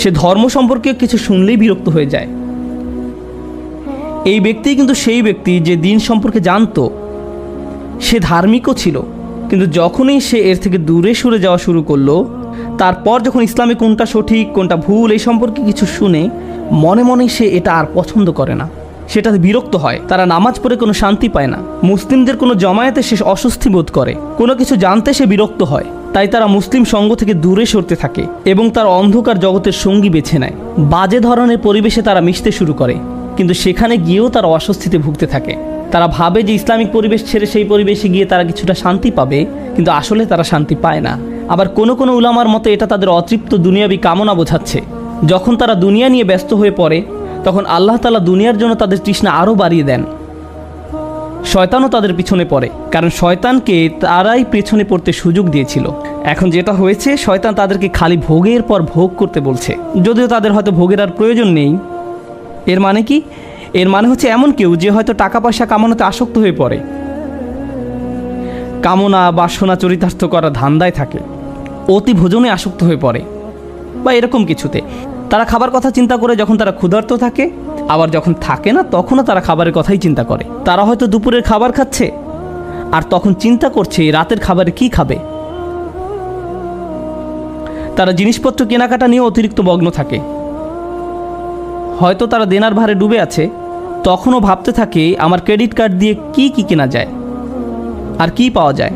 সে ধর্ম সম্পর্কে কিছু শুনলেই বিরক্ত হয়ে যায়। এই ব্যক্তি কিন্তু সেই ব্যক্তি যে দিন সম্পর্কে জানতো। সে ধার্মিকও ছিল, কিন্তু যখনই সে এর থেকে দূরে সরে যাওয়া শুরু করল, তারপর যখন ইসলামে কোনটা সঠিক, কোনটা ভুল, এই সম্পর্কে কিছু শুনে মনে মনে সে এটা আর পছন্দ করে না। সেটাতে বিরক্ত হয়, তারা নামাজ পড়ে কোনো শান্তি পায় না। মুসলিমদের কোনো জমায়েতে সে অস্বস্তি বোধ করে। কোনো কিছু জানতে সে বিরক্ত হয়। তাই তারা মুসলিম সঙ্গ থেকে দূরে সরতে থাকে এবং তার অন্ধকার জগতের সঙ্গী বেছে নেয়। বাজে ধরনের পরিবেশে তারা মিশতে শুরু করে, কিন্তু সেখানে গিয়েও তারা অস্বস্তিতে ভুগতে থাকে। তারা ভাবে যে ইসলামিক পরিবেশ ছেড়ে সেই পরিবেশে গিয়ে তারা কিছুটা শান্তি পাবে, কিন্তু আসলে তারা শান্তি পায় না। আবার কোনো কোনো উলামার মতে এটা তাদের অতৃপ্ত দুনিয়াবি কামনা বোঝাচ্ছে। যখন তারা দুনিয়া নিয়ে ব্যস্ত হয়ে পড়ে, তখন আল্লাহ তালা দুনিয়ার জন্য তাদের তৃষ্ণা আরও বাড়িয়ে দেন। শয়তানও তাদের পিছনে পড়ে, কারণ শয়তানকে তারাই পেছনে পড়তে সুযোগ দিয়েছিল। এখন যেটা হয়েছে, শয়তান তাদেরকে খালি ভোগের পর ভোগ করতে বলছে। যদিও তাদের হয়তো ভোগের আর প্রয়োজন নেই। এর মানে কি? এর মানে হচ্ছে এমন কেউ যে হয়তো টাকা পয়সা কামানোতে আসক্ত হয়ে পড়ে। কামনা, বাসনা, চরিতার্থ করা ধান্দায় থাকে। অতি ভোজনে আসক্ত হয়ে পড়ে। বা এরকম কিছুতে। তারা খাবার কথা চিন্তা করে যখন তারা ক্ষুধার্ত থাকে আবার যখন থাকে না, তখনও তারা খাবারের কথাই চিন্তা করে। তারা হয়তো দুপুরের খাবার খাচ্ছে, আর তখন চিন্তা করছে রাতের খাবারে কি খাবে। তারা জিনিসপত্র কেনাকাটা নিয়ে অতিরিক্ত মগ্ন থাকে। হয়তো তারা দেনার ভারে ডুবে আছে, তখনও ভাবতে থাকে, আমার ক্রেডিট কার্ড দিয়ে কি কি কেনা যায়, আর কি পাওয়া যায়।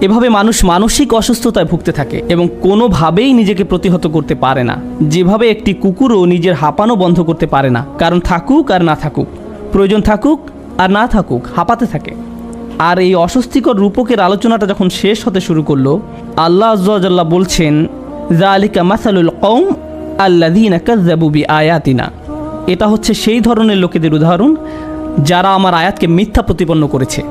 এভাবে মানুষ মানসিক অসুস্থতায় ভুগতে থাকে এবং কোনোভাবেই নিজেকে প্রতিহত করতে পারে না। যেভাবে একটি কুকুরও নিজের হাঁপানো বন্ধ করতে পারে না, কারণ থাকুক আর না থাকুক, প্রয়োজন থাকুক আর না থাকুক, হাঁপাতে থাকে। আর এই অস্বস্তিকর রূপকের আলোচনাটা যখন শেষ হতে শুরু করল, আল্লাহ আজ্লাহ বলছেন জালিকা মাসালুল কৌম আল্লাদিনা আয়াতিনা এটা হচ্ছে সেই ধরনের লোকেদের উদাহরণ যারা আমার আয়াতকে মিথ্যা প্রতিপন্ন করেছে।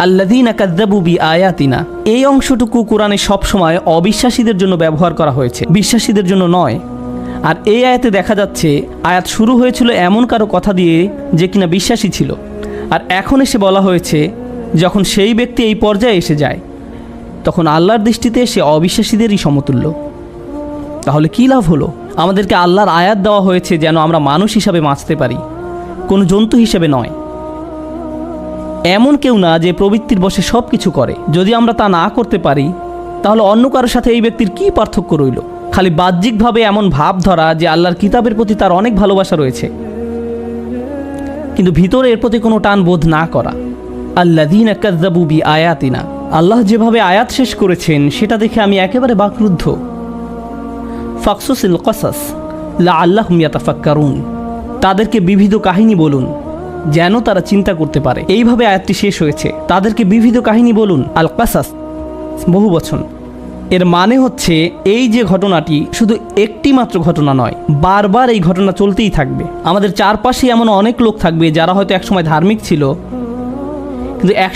আল্লাদিনা কাদ্দাবুবি আয়াতিনা এই অংশটুকু কোরআনে সবসময় অবিশ্বাসীদের জন্য ব্যবহার করা হয়েছে। বিশ্বাসীদের জন্য নয়। আর এই আয়াতে দেখা যাচ্ছে, আয়াত শুরু হয়েছিল এমন কারও কথা দিয়ে যে কিনা বিশ্বাসী ছিল। আর এখন এসে বলা হয়েছে, যখন সেই ব্যক্তি এই পর্যায়ে এসে যায়, তখন আল্লাহর দৃষ্টিতে সে অবিশ্বাসীদেরই সমতুল্য। তাহলে কী লাভ হলো? আমাদেরকে আল্লাহর আয়াত দেওয়া হয়েছে যেন আমরা মানুষ হিসাবে বাঁচতে পারি। কোনো জন্তু হিসেবে নয়। এমন কেউ না যে প্রবৃত্তির বসে সব কিছু করে। যদি আমরা তা না করতে পারি, তাহলে অন্য কারোর সাথে এই ব্যক্তির কী পার্থক্য রইল? খালি বাহ্যিকভাবে এমন ভাব ধরা যে আল্লাহর কিতাবের প্রতি তার অনেক ভালোবাসা রয়েছে। কিন্তু ভিতরে এর প্রতি কোনো টান বোধ না করা। আল্লাদিন বি আয়াতিনা আল্লাহ যেভাবে আয়াত শেষ করেছেন, সেটা দেখে আমি একেবারে বাকরুদ্ধ। ফাকসুসিল কসাস লা আল্লাহ মিয়াতাফাক্কারুন তাদেরকে বিবিধ কাহিনী বলুন। যেন তারা চিন্তা করতে পারে। এইভাবে আয়াতটি শেষ হয়েছে। তাদেরকে বিবিধ কাহিনী বলুন আল কাসাস বহু বছর এর মানে হচ্ছে, এই যে ঘটনাটি শুধু একটি মাত্র ঘটনা নয়, বারবার এই ঘটনা চলতেই থাকবে। আমাদের চারপাশে এমন অনেক লোক থাকবে যারা হয়তো একসময় ধার্মিক ছিল, কিন্তু এক